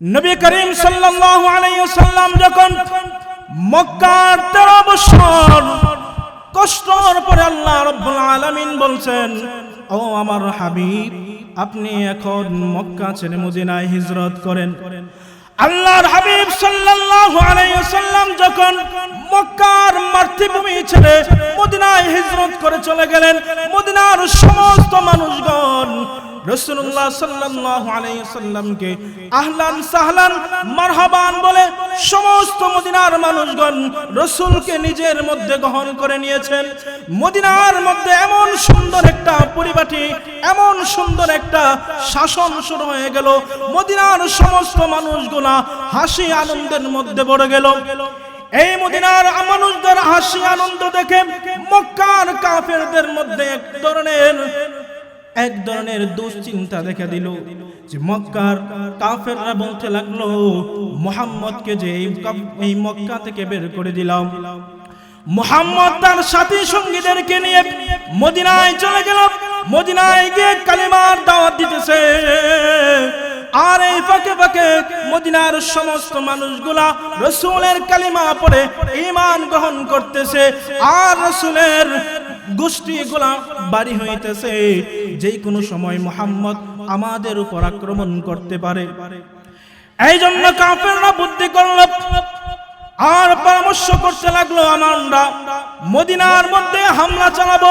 নবী করিম সাল্লাল্লাহু আলাইহি সাল্লাম যখন মক্কার 13 বছর কষ্টর পরে আল্লাহ রাব্বুল আলামিন বলছেন, ও আমার হাবিব, আপনি এখন মক্কা ছেড়ে মদিনায় হিজরত করেন। আল্লাহর হাবিব সাল্লাল্লাহু আলাইহি সাল্লাম যখন মক্কার মাতৃভূমি ছেড়ে মদিনায় হিজরত করে চলে গেলেন, মদিনার সমস্ত মানুষগণ রসুল্লাহ সাল্লাল্লাহু আলাইহি সাল্লামকে আহলান সাহলান মারহাবান বলে সমস্ত মদিনার মানুষগণ রসুলকে নিজের মধ্যে গ্রহণ করে নিয়েছেন। মদিনার মধ্যে এমন সুন্দর একটা পরিপাটি, এমন সুন্দর একটা শাসন শুরু হয়ে গেল। মদিনার সমস্ত মানুষগুলা হাসি আনন্দের মধ্যে পড়ে গেল। এই মদিনার মানুষদের হাসি আনন্দ দেখে মক্কার কাফেরদের মধ্যে এক ধরনের এক ধরনের দুশ্চিন্তা দেখা দিল যে মক্কার কাফেররা বলতে লাগল, মোহাম্মদকে যে এই মক্কা থেকে বের করে দিলাম। মোহাম্মদ তার সাথী সঙ্গীদেরকে নিয়ে মদিনায় চলে গেল। মদিনায় গিয়ে কালিমার দাওয়াত দিতেছে। আর এই ফাঁকে ফাঁকে মদিনার সমস্ত মানুষগুলা রসুলের কালিমা পড়ে ইমান গ্রহণ করতেছে। আর রসুলের গোষ্ঠীগুলা বাড়ি হইতেছে যে কোনো সময় মোহাম্মদ আমাদের উপর আক্রমণ করতে পারে। এই জন্য কাফেররা বুদ্ধি করল, আর পরামর্শ করতে লাগল আমরা মদিনার মধ্যে হামলা চালাবো।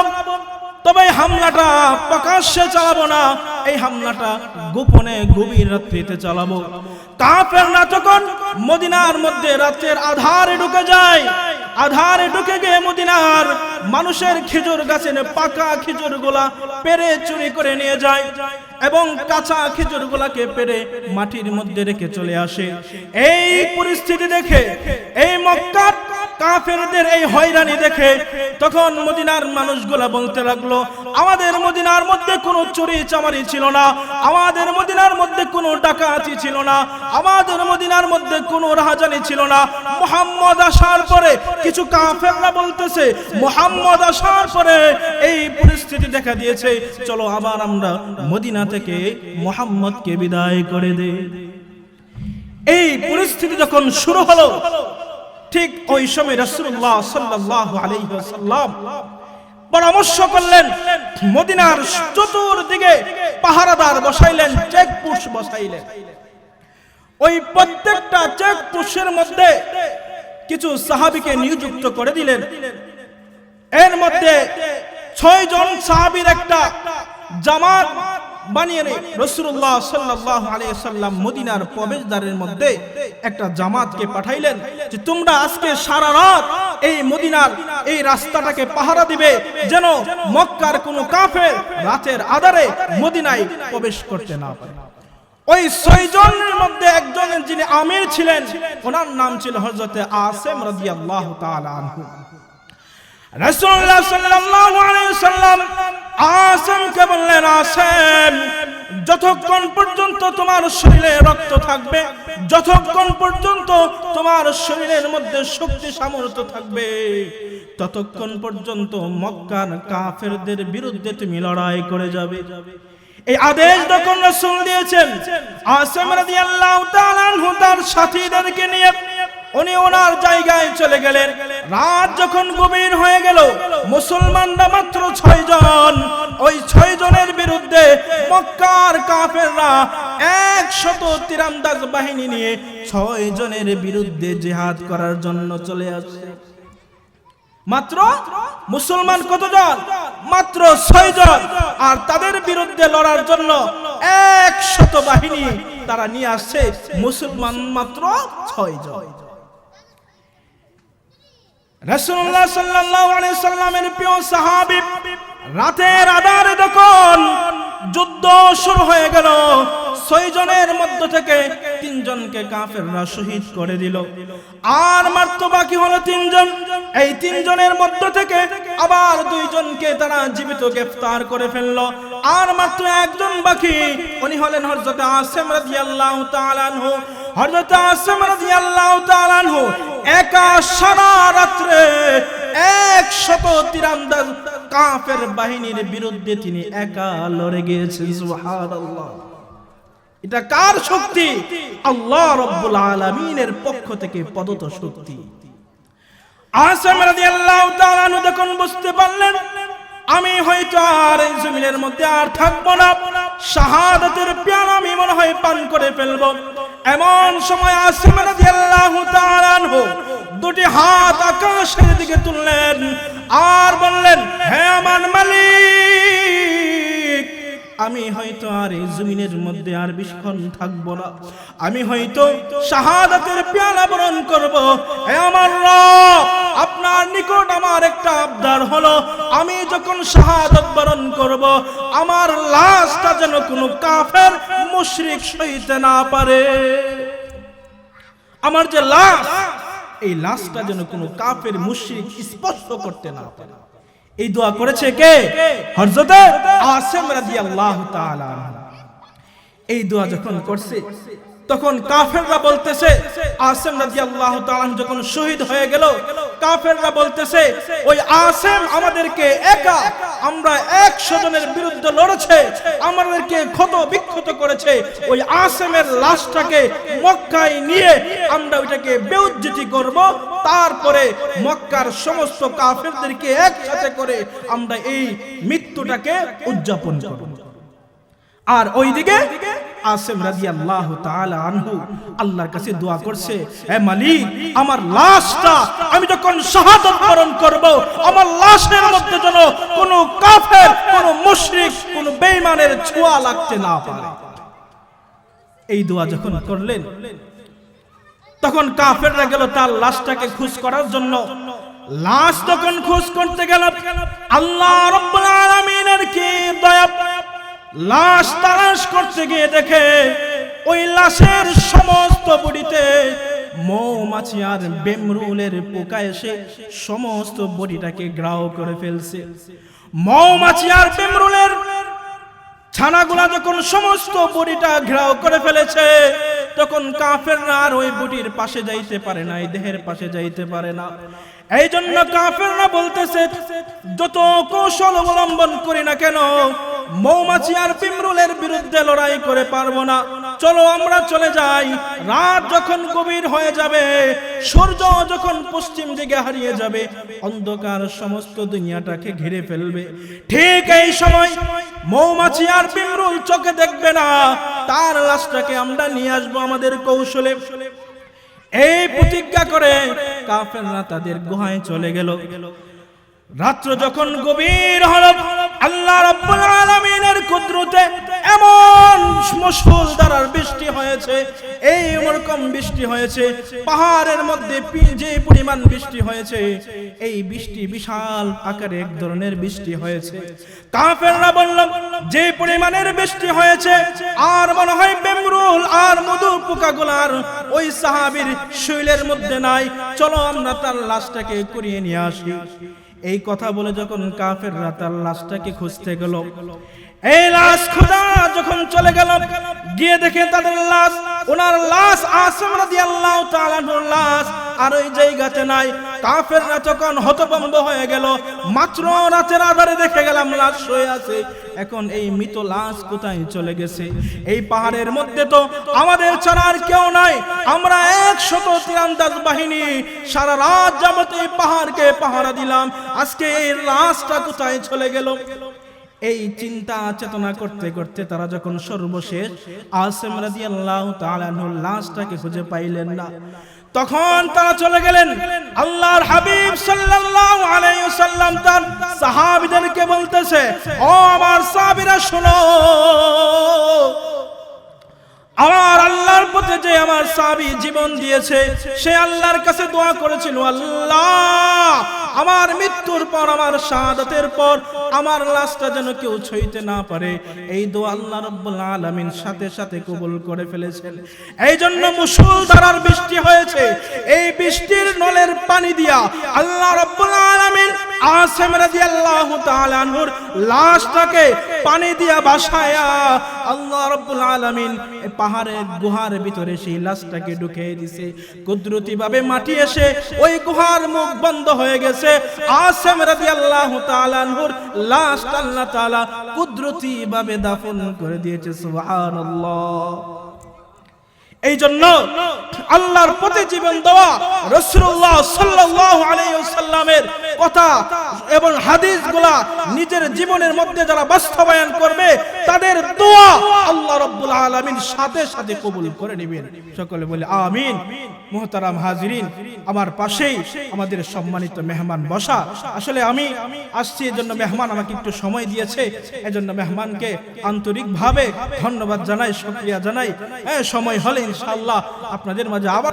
তবে হামলাটা প্রকাশ্যে চালাবো না, এই হামলাটা গোপনে গভীর রাত্রিতে চালাবো। কাফেররা তখন মদিনার মধ্যে রাতের আধারে ঢুকে যায় আধারে ঢুকে গিয়ে মদিনার মানুষের খেজুর গাছের পাকা খেজুর গোলা পেরে চুরি করে নিয়ে যায়। এবং কাঁচা খেজুর গুলাকে পেরে মাটির মধ্যে রেখে চলে আসে। এই পরিস্থিতি দেখে, এই মক্কার কাফেরদের এই হয়রানি দেখে তখন মদিনার মানুষগুলা বলতে লাগল, আমাদের মদিনার মধ্যে কোনো চুরি চামারি ছিল না, আমাদের মদিনার মধ্যে কোনো ডাকাতি ছিল না, আমাদের মদিনার মধ্যে কোনো রাহাজানি ছিল না। মোহাম্মদ আসার পরে কিছু কাফেররা বলতেছে, মোহাম্মদ আসার পরে এই পরিস্থিতি দেখা দিয়েছে। চলো আবার আমরা মদিনা থেকে মোহাম্মদকে বিদায় করে দে। এই পরিস্থিতি যখন শুরু হলো, ঠিক ওই সময় রাসূলুল্লাহ সাল্লাল্লাহু আলাইহি ওয়াসাল্লাম পরামর্শ করলেন, মদিনার চতুর্দিকে পাহারাদার বসাইলেন, চেকপোস্ট বসাইলেন। ওই প্রত্যেকটা চেকপোস্টের মধ্যে কিছু সাহাবীকে নিযুক্ত করে দিলেন। এর মধ্যে ছয় জন সাহাবীর একটা জামাত বানিয়ে রসুল্লাহ সাল্লাহ আলিয়াল্লাম মদিনার প্রবেশদ্বারের মধ্যে একটা জামাতকে পাঠাইলেন যে, তোমরা আজকে সারা রাত এই মদিনার এই রাস্তাটাকে পাহারা দিবে, যেন মক্কার কোনো কাফের রাতের আধারে মদিনায় প্রবেশ করতে না পারে। ওই ছয়জনের মধ্যে একজন যিনি আমির ছিলেন, ওনার নাম ছিল হযরতে আসিম রাদিয়াল্লাহু তাআলা আনহু। রাসূলুল্লাহ সাল্লাল্লাহু আলাইহি সাল্লাম আসিমকে বললেন, আসিম, যতক্ষণ পর্যন্ত তোমার শরীরে রক্ত থাকবে, যতক্ষণ পর্যন্ত তোমার শরীরের মধ্যে শক্তি সামর্থ্য থাকবে, ততক্ষণ পর্যন্ত মক্কার কাফেরদের বিরুদ্ধে তুমি লড়াই করে যাবে। এই আদেশ যখন রাসূল দিয়েছেন, আসিম রাদিয়াল্লাহু তাআলা তার সাথীদেরকে নিয়ে উনি ওনার জায়গায় চলে গেলেন। রাত যখন গভীর হয়ে গেল, মুসলমানরা মাত্র ছয় জন ওই ছয় জনের বিরুদ্ধে মক্কার কাফেররা একশত তীরান্দাজ বাহিনী নিয়ে ছয় জনের বিরুদ্ধে জিহাদ করার জন্য চলে আসছে মাত্র মুসলমান কতজন? মাত্র ছয় জন আর তাদের বিরুদ্ধে লড়ার জন্য একশত বাহিনী তারা নিয়ে আসছে মুসলমান মাত্র ছয় জন রাসূলুল্লাহ সাল্লাল্লাহু সাল্লামের রাতের যখন যুদ্ধ শুরু হয়ে গেল মধ্য থেকে তিনজনকে শহীদ করে দিল। আর মাত্র বাকি হলো তিনজন? এই তিনজনের মধ্য থেকে আবার দুইজনকে তারা জীবিত গ্রেফতার করে ফেলল। আর মাত্র একজন বাকি, উনি হলেন হযরত আসিম রাদিয়াল্লাহু তাআলা আনহু। হযরত একা সারা রাত্রে একশত তীরান্দাজ কাফের বাহিনীর বিরুদ্ধে তিনি একা লড়ে গিয়েছেন, সুবহানাল্লাহ। এটা কার শক্তি? আল্লাহ রব্বুল আলামিনের পক্ষ থেকে প্রদত্ত শক্তি। আসম রাদিয়াল্লাহু তাআলা যখন বুঝতে পারলেন, আমি হয়তো আর এই জমিনের মধ্যে আর থাকব না, শাহাদাতের পেয়ালা আমি মনে হয় পান করে ফেলব এমন সময় আসমান দুটি হাত আকাশের দিকে তুললেন আর বললেন হ্যাঁ আমার মালিক, আমি হয়তো আর এই জমিনের মধ্যে আর বেশিক্ষণ থাকব না। আমি হয়তো শাহাদাতের পেয়ালা বরণ করব। হে আমার রব আপনার নিকট আমার একটা আবদার হলো, আমি যখন শাহাদাত বরণ করব, আমার লাশটা যেন কোনো কাফের, মুশরিক সইতে না পারে। আমার যে লাশ, এই লাশটা যেন কোনো কাফের, মুশরিক স্পর্শ করতে না পারে। এই দোয়া করেছে কে? হযরতে আসিম রাদিয়াল্লাহু তাআলা এই দোয়া যখন করছে তখন কাফেররা বলতেছে, আসেম তাআলা আনহু যখন শহীদ হয়ে গেল, কাফেররা বলতেছে, ওই আসেম আমাদেরকে একা, আমরা একশো জনের বিরুদ্ধে লড়েছে, আমাদেরকে ক্ষত বিক্ষত করেছে, ওই আসেমের লাশটাকে মক্কায় নিয়ে আমরা ওইটাকে বেউজ্জতি করব, তারপরে মক্কার সমস্ত কাফেরদেরকে একসাথে করে আমরা এই মৃত্যুটাকে উদযাপন করব। আর ওইদিকে আসেম রাদিয়াল্লাহু তাআলা আনহু আল্লাহর কাছে দোয়া করছে, হে মালিক, আমার লাশটা আমি যখন শাহাদাত বরণ করব, আমার লাশের মধ্যে যেন কোনো কাফের, কোনো মুশরিক, কোনো বেঈমানের ছোঁয়া লাগতে না পারে। এই দোয়া যখন করলেন, তখন কাফেররা গেল তার লাশটাকে খুশ করার জন্য। লাশ তখন খুশ করতে গেল, আল্লাহ রাব্বুল আলামিনের কি লাশ তালাশ করতে গিয়ে দেখে ওই লাশের সমস্ত বডিতে মৌমাছি আর বেমরুলের পোকা এসে সমস্ত বডিটাকে গ্রাও করে ফেলছে। মৌমাছি আর বেমরুলের ছানাগুলা যখন সমস্ত বডিটা ঘেরাও করে ফেলেছে, তখন কাফেররা আর ওই বডির পাশে যাইতে পারে না দেহের পাশে যাইতে পারে না। এই জন্য কাফেররা বলতেছে, যত কৌশল অবলম্বন করি না কেন মৌমাছি আর পিমরুলের বিরুদ্ধে লড়াই করে পারব না। চলো আমরা চলে যাই। রাত যখন গভীর হয়ে যাবে, সূর্য যখন পশ্চিম দিকে হারিয়ে যাবে, অন্ধকার সমস্ত দুনিয়াটাকে ঘিরে ফেলবে। ঠিক এই সময় মৌমাছি আর পিমরুল চোখে দেখবে না। তার লাশটাকে আমরা নিয়ে আসব আমাদের কৌশলে। এই প্রতিজ্ঞা করে কাফেররা তাদের গুহায় চলে গেল। রাত্র যখন গভীর হল এমন মুসুল দ্বারার বৃষ্টি হয়েছে, এই রকম বৃষ্টি হয়েছে, পাহাড়ের মধ্যে যে পরিমাণ বৃষ্টি হয়েছে, এই বৃষ্টি বিশাল আকারে এক ধরনের বৃষ্টি হয়েছে। কাফেররা বলল, যে পরিমাণের বৃষ্টি হয়েছে, আর মনে হয় বেমরুল আর মধু পোকাগুলার ওই সাহাবীর শৈলের মধ্যে নাই, চলো আমরা তার লাশটাকে করিয়ে নিয়ে আসি। এই কথা বলে যখন কাফেররা তার লাশটাকে খুঁজতে গেল এই লাশ খোদা যখন চলে গেল, গিয়ে দেখে তাদের লাশ, ওনার লাশ আসম রাদিয়াল্লাহু তাআলার লাশ, আর ওই জায়গাতে নাই। কাফেররা তখন হতভম্ব হয়ে গেল। মাত্র রাতের আধারে দেখে গেলাম লাশ শুয়ে আছে। এখন এই মৃত লাশ কোথায় চলে গেছে? এই পাহাড়ের মধ্যে তো আমাদের ছাড়ার কেউ নাই। আমরা একশত তীরান্দাজ বাহিনী, সারা রাত যাবত এই পাহাড়কে পাহারা দিলাম। আজকে এই লাশটা কোথায় চলে গেল? এই চিন্তা চেতনা করতে করতে তারা যখন সর্বশেষ আসেম রাজি আল্লাহ আনহুর লাশটাকে খুঁজে পাইলেন না, তখন তারা চলে গেলেন। আল্লাহর হাবিব সাল্লাল্লাহু আলাইহি সাল্লাম তার সাহাবীদেরকে বলতেছে, ও আমার সাহাবীরা, শোনো আমার আল্লাহর পথে যে আমার সাবি জীবন দিয়েছে, সে আল্লাহর কাছে দোয়া করেছিল, আল্লাহ, আমার মৃত্যুর পর, আমার শাহাদাতের পর আমার লাশটা যেন কেউ ছইতে না পারে। এই দোয়া আল্লাহ রাব্বুল আলামিন সাথে সাথে কবুল করে ফেলেছেন। এই জন্য মুসুলধারার বৃষ্টি হয়েছে এই বৃষ্টির নলের পানি দিয়া আল্লাহ রাব্বুল আলামিন আসেম রাদিয়াল্লাহু তাআলা আনহুর লাশটাকে পানি দিয়া ভাসায়া আল্লাহ রাব্বুল আলামিন পাহাড়ের গুহার ভিতরে সেই লাশটাকে ঢুকিয়ে দিছে। কুদরতি ভাবে মাটি এসে ওই গুহার মুখ বন্ধ হয়ে গেছে। আসিম রাদিয়াল্লাহু তাআলা আনহুর লাশ আল্লাহ তাআলা কুদরতি ভাবে দাফন করে দিয়েছে। সুবহানাল্লাহ। এই জন্য আল্লাহর পথে জীবন দেওয়া রসুল্লাহ সাল্লাল্লাহু আলাইহি ওয়াসাল্লামের কথা এবং হাদিসগুলা নিজের জীবনের মধ্যে যারা বাস্তবায়ন করবে, তাদের দোয়া আল্লাহ রাব্বুল আলামিন সাথে সাথে কবুল করে নেবেন। সকলে বলে আমিন। মুহতারাম হাজিরিন, আমার পাশেই আমাদের সম্মানিত মেহমান বসা। আসলে আমি আসছি, এজন্য মেহমান আমাকে একটু সময় দিয়েছে। এজন্য মেহমানকে আন্তরিকভাবে ধন্যবাদ জানাই, শুকরিয়া জানাই। হ্যাঁ সময় হলে ইনশাআল্লাহ আপনাদের মাঝে আবার